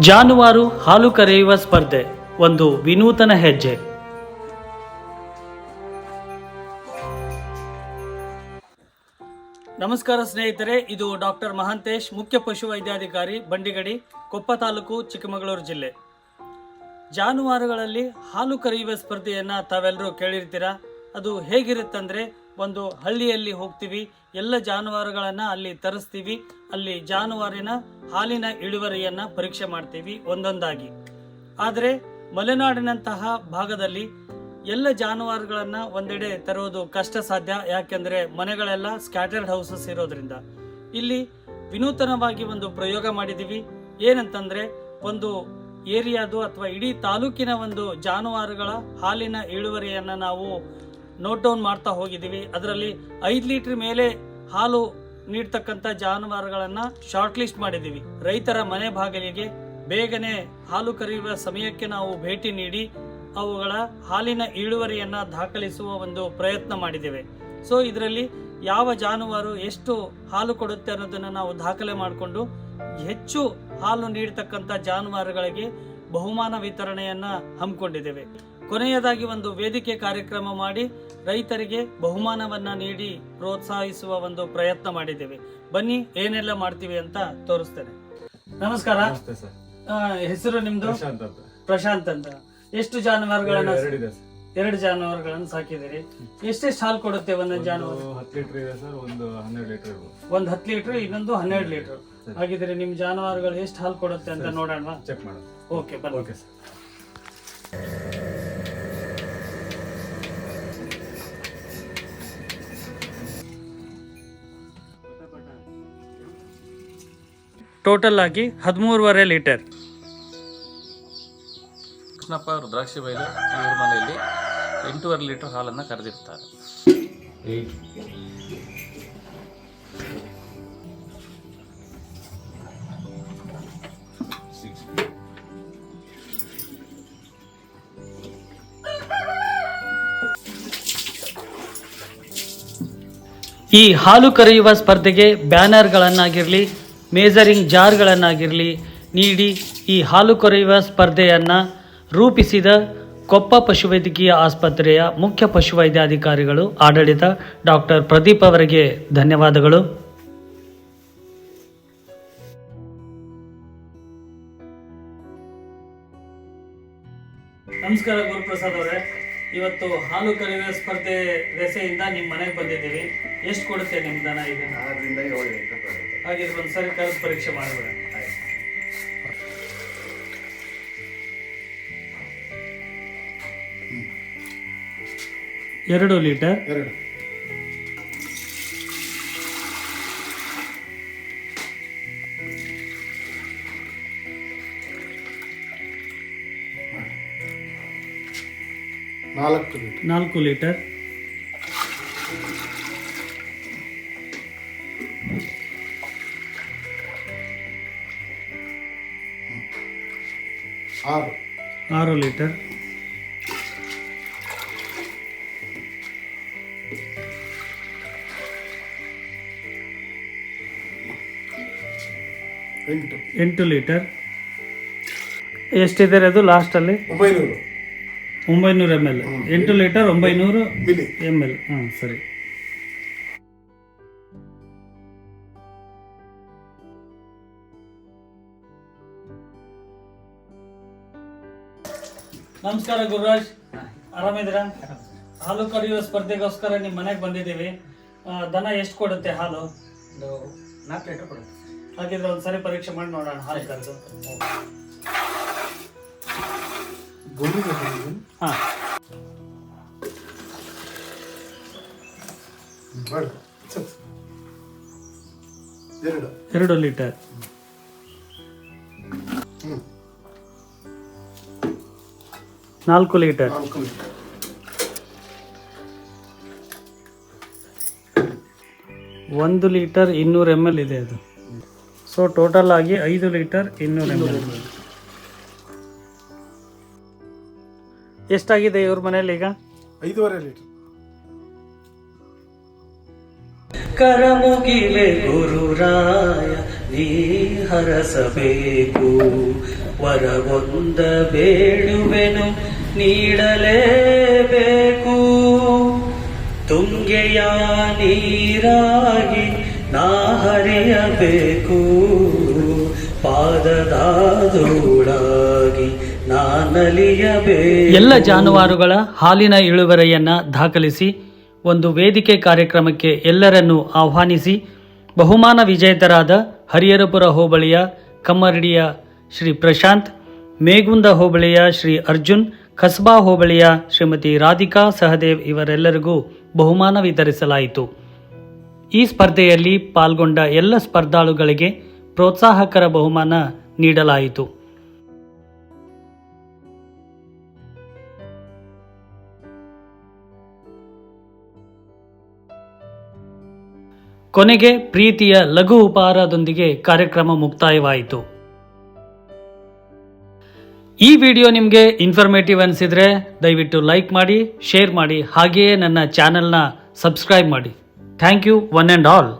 ಜಾನುವಾರು ಹಾಲು ಕರೆಯುವ ಸ್ಪರ್ಧೆ, ಒಂದು ವಿನೂತನ ಹೆಜ್ಜೆ. ನಮಸ್ಕಾರ ಸ್ನೇಹಿತರೆ, ಇದು ಡಾಕ್ಟರ್ ಮಹಾಂತೇಶ್, ಮುಖ್ಯ ಪಶುವೈದ್ಯಾಧಿಕಾರಿ ಬಂಡಿಗಡಿ, ಕೊಪ್ಪ ತಾಲೂಕು, ಚಿಕ್ಕಮಗಳೂರು ಜಿಲ್ಲೆ. ಜಾನುವಾರುಗಳಲ್ಲಿ ಹಾಲು ಕರೆಯುವ ಸ್ಪರ್ಧೆಯನ್ನು ತಾವೆಲ್ಲರೂ ಕೇಳಿರ್ತೀರಾ? ಅದು ಹೇಗಿರುತ್ತಂದ್ರೆ ಒಂದು ಹಳ್ಳಿಯಲ್ಲಿ ಹೋಗ್ತೀವಿ. ಎಲ್ಲ ಜಾನುವಾರುಗಳನ್ನು ಅಲ್ಲಿ ತರಿಸ್ತೀವಿ. ಅಲ್ಲಿ ಜಾನುವಾರಿನ ಹಾಲಿನ ಇಳುವರಿಯನ್ನು ಪರೀಕ್ಷೆ ಮಾಡ್ತೀವಿ ಒಂದೊಂದಾಗಿ. ಆದರೆ ಮಲೆನಾಡಿನಂತಹ ಭಾಗದಲ್ಲಿ ಎಲ್ಲ ಜಾನುವಾರುಗಳನ್ನು ಒಂದೆಡೆ ತರುವುದು ಕಷ್ಟ ಸಾಧ್ಯ ಯಾಕೆಂದರೆ ಮನೆಗಳೆಲ್ಲ ಸ್ಕ್ಯಾಟರ್ಡ್ ಹೌಸಸ್ ಇರೋದ್ರಿಂದ. ಇಲ್ಲಿ ವಿನೂತನವಾಗಿ ಒಂದು ಪ್ರಯೋಗ ಮಾಡಿದ್ದೀವಿ ಏನಂತಂದ್ರೆ ಒಂದು ಏರಿಯಾದು ಅಥವಾ ಇಡೀ ತಾಲೂಕಿನ ಒಂದು ಜಾನುವಾರುಗಳ ಹಾಲಿನ ಇಳುವರಿಯನ್ನು ನಾವು ನೋಟ್ ಡೌನ್ ಮಾಡ್ತಾ ಹೋಗಿದ್ದೀವಿ. ಅದರಲ್ಲಿ ಐದು ಲೀಟರ್ ಮೇಲೆ ಹಾಲು ನೀಡ್ತಕ್ಕಂಥ ಜಾನುವಾರುಗಳನ್ನು ಶಾರ್ಟ್ ಲಿಸ್ಟ್ ಮಾಡಿದ್ದೀವಿ. ರೈತರ ಮನೆ ಬಾಗಿಲಿಗೆ ಬೇಗನೆ ಹಾಲು ಕರೆಯುವ ಸಮಯಕ್ಕೆ ನಾವು ಭೇಟಿ ನೀಡಿ ಅವುಗಳ ಹಾಲಿನ ಇಳುವರಿಯನ್ನು ದಾಖಲಿಸುವ ಒಂದು ಪ್ರಯತ್ನ ಮಾಡಿದ್ದೇವೆ. ಸೊ ಇದರಲ್ಲಿ ಯಾವ ಜಾನುವಾರು ಎಷ್ಟು ಹಾಲು ಕೊಡುತ್ತೆ ಅನ್ನೋದನ್ನು ನಾವು ದಾಖಲೆ ಮಾಡಿಕೊಂಡು ಹೆಚ್ಚು ಹಾಲು ನೀಡತಕ್ಕಂಥ ಜಾನುವಾರುಗಳಿಗೆ ಬಹುಮಾನ ವಿತರಣೆಯನ್ನ ಹಮ್ಮಿಕೊಂಡಿದ್ದೇವೆ. ಕೊನೆಯದಾಗಿ ಒಂದು ವೇದಿಕೆ ಕಾರ್ಯಕ್ರಮ ಮಾಡಿ ರೈತರಿಗೆ ಬಹುಮಾನವನ್ನ ನೀಡಿ ಪ್ರೋತ್ಸಾಹಿಸುವ ಒಂದು ಪ್ರಯತ್ನ ಮಾಡಿದ್ದೇವೆ. ಬನ್ನಿ ಏನೆಲ್ಲ ಮಾಡ್ತೀವಿ ಅಂತ ತೋರಿಸ್ತೇನೆ. ನಮಸ್ಕಾರ. ಹೆಸರು ನಿಮ್ದು? ಪ್ರಶಾಂತ್ ಅಂತ. ಎಷ್ಟು ಜಾನುವಾರುಗಳನ್ನ ಎರಡು ಜಾನುವಾರುಗಳನ್ನ ಸಾಕಿದಿರಿ ಎಷ್ಟೆಷ್ಟು ಹಾಲು ಕೊಡುತ್ತೆ ಒಂದೊಂದು ಜಾನುವಾರು? ಒಂದು ಹತ್ತು ಲೀಟರ್ ಇದೆ ಸರ್ ಒಂದು ಹನ್ನೆರಡು ಲೀಟರ್ ಒಂದ್ ಹತ್ತು ಲೀಟರ್ ಇನ್ನೊಂದು ಹನ್ನೆರಡು ಲೀಟರ್. ಹಾಗಿದ್ರೆ ನಿಮ್ ಜಾನುವಾರುಗಳು ಎಷ್ಟು ಹಾಲು ಕೊಡುತ್ತೆ ಅಂತ ನೋಡೋಣ. ಚೆಕ್ ಮಾಡೋಣ. ಓಕೆ ಬನ್ನಿ. Okay sir. ಟೋಟಲ್ ಆಗಿ ಹದಿಮೂರುವರೆ ಲೀಟರ್ ಕೃಷ್ಣಪ್ಪ ರುದ್ರಾಕ್ಷಿ ಬೈಲು ಇವ್ರ ಮನೆಯಲ್ಲಿ ಎಂಟೂವರೆ ಲೀಟರ್ ಹಾಲನ್ನು ಕರೆದಿರ್ತಾರೆ. ಈ ಹಾಲು ಕರೆಯುವ ಸ್ಪರ್ಧೆಗೆ ಬ್ಯಾನರ್ಗಳನ್ನಾಗಿರಲಿ ಮೇಜರಿಂಗ್ ಜಾರ್ಗಳನ್ನಾಗಿರಲಿ ನೀಡಿ ಈ ಹಾಲು ಕೊರೆಯುವ ಸ್ಪರ್ಧೆಯನ್ನು ರೂಪಿಸಿದ ಕೊಪ್ಪ ಪಶುವೈದ್ಯಕೀಯ ಆಸ್ಪತ್ರೆಯ ಮುಖ್ಯ ಪಶುವೈದ್ಯಾಧಿಕಾರಿಗಳು ಆಡಳಿತ ಡಾಕ್ಟರ್ ಪ್ರದೀಪ್ ಅವರಿಗೆ ಧನ್ಯವಾದಗಳು. ನಮಸ್ಕಾರ ಗುರುಪ್ರಸಾದ್ ಅವರೇ. ಇವತ್ತು ಹಾಲು ಕರೆಯುವ ಸ್ಪರ್ಧೆ ರೆಸೆಯಿಂದ ನಿಮ್ಮ ಮನೆಗೆ ಬಂದಿದ್ದೀವಿ. ಎಷ್ಟು ಕೊಡುತ್ತೆ ನಿಮ್ಮ ದನ ಈಗ ಆರರಿಂದ ಏಳು ಲೀಟರ್ ಬರುತ್ತೆ ಒಂದು ಸರಿ ಕರೆದು ಪರೀಕ್ಷೆ ಮಾಡಿಬಿಡ. ಎರಡು ಲೀಟರ್. ಎರಡು. ನಾಲ್ಕು ಲೀಟರ್. ನಾಲ್ಕು ಲೀಟರ್. ಆರು. ಆರು ಲೀಟರ್. ಎಂಟು. ಎಂಟು ಲೀಟರ್. ಎಷ್ಟಿದೆ ಅದು ಲಾಸ್ಟಲ್ಲಿ ಒಂಬೈನೂರು. ಒಂಬೈನೂರು ಎಂ ಎಲ್ ಎಂಟು ಲೀಟರ್ ಒಂಬೈನೂರು ಎಂ ಎಲ್ ಹಾಂ ಸರಿ. ನಮಸ್ಕಾರ ಗುರುರಾಜ್. ಆರಾಮಿದ್ದೀರಾ? ಹಾಲು ಕರೆಯುವ ಸ್ಪರ್ಧೆಗೋಸ್ಕರ ನಿಮ್ಮ ಮನೆಗೆ ಬಂದಿದ್ದೀವಿ. ಆ, ದನ ಎಷ್ಟು ಕೊಡುತ್ತೆ ಹಾಲು? ನಾಲ್ಕು ಲೀಟರ್ ಕೊಡುತ್ತೆ. ಹಾಗಿದ್ರೆ ಒಂದ್ಸರಿ ಪರೀಕ್ಷೆ ಮಾಡಿ ನೋಡೋಣ ಹಾಲು ಕರೆದು. ಹಾಂ. ಎರಡು. ಎರಡು ಲೀಟರ್. ನಾಲ್ಕು ಲೀಟರ್. ನಾಲ್ಕು ಲೀಟರ್. ಒಂದು ಲೀಟರ್ ಇನ್ನೂರು ಎಂ ಎಲ್ ಇದೆ ಅದು. ಸೊ ಟೋಟಲ್ ಆಗಿ ಐದು ಲೀಟರ್ ಇನ್ನೂರು ಎಂ ಎಲ್ ಎಷ್ಟಾಗಿದೆ ಇವ್ರ ಮನೇಲಿ ಈಗ? ಐದೂವರೆ ಲೀಟರ್. ಕರಮುಗಿಲೆ ಗುರುರಾಯ ನೀ ಹರಸಬೇಕು. ವರವೊಂದ ಬೇಡುವೆನು ನೀಡಲೇಬೇಕು. ತುಂಗೆಯ ನೀರಾಗಿ ನಾ ಹರಿಯಬೇಕು. ಪಾದದ ಧೂಳಾಗಿ ನಾನಲಿಯಬೇಕು ಎಲ್ಲ ಜಾನುವಾರುಗಳ ಹಾಲಿನ ಇಳುವರಿಯನ್ನ ದಾಖಲಿಸಿ ಒಂದು ವೇದಿಕೆ ಕಾರ್ಯಕ್ರಮಕ್ಕೆ ಎಲ್ಲರನ್ನೂ ಆಹ್ವಾನಿಸಿ ಬಹುಮಾನ ವಿಜೇತರಾದ ಹರಿಹರಪುರ ಹೋಬಳಿಯ ಕಮ್ಮರಡಿಯ ಶ್ರೀ ಪ್ರಶಾಂತ್, ಮೇಗುಂದ ಹೋಬಳಿಯ ಶ್ರೀ ಅರ್ಜುನ್, ಕಸ್ಬಾ ಹೋಬಳಿಯ ಶ್ರೀಮತಿ ರಾಧಿಕಾ ಸಹದೇವ್ ಇವರೆಲ್ಲರಿಗೂ ಬಹುಮಾನ ವಿತರಿಸಲಾಯಿತು. ಈ ಸ್ಪರ್ಧೆಯಲ್ಲಿ ಪಾಲ್ಗೊಂಡ ಎಲ್ಲ ಸ್ಪರ್ಧಾಳುಗಳಿಗೆ ಪ್ರೋತ್ಸಾಹಕರ ಬಹುಮಾನ ನೀಡಲಾಯಿತು. ಕೊನೆಗೆ ಪ್ರೀತಿಯ ಲಘು ಉಪಹಾರದೊಂದಿಗೆ ಕಾರ್ಯಕ್ರಮ ಮುಕ್ತಾಯವಾಯಿತು. ಈ ವಿಡಿಯೋ ನಿಮಗೆ ಇನ್ಫಾರ್ಮೇಟಿವ್ ಅನಿಸಿದರೆ ದಯವಿಟ್ಟು ಲೈಕ್ ಮಾಡಿ ಶೇರ್ ಮಾಡಿ, ಹಾಗೆಯೇ ನನ್ನ ಚಾನೆಲ್ನ ಸಬ್ಸ್ಕ್ರೈಬ್ ಮಾಡಿ. Thank you one and all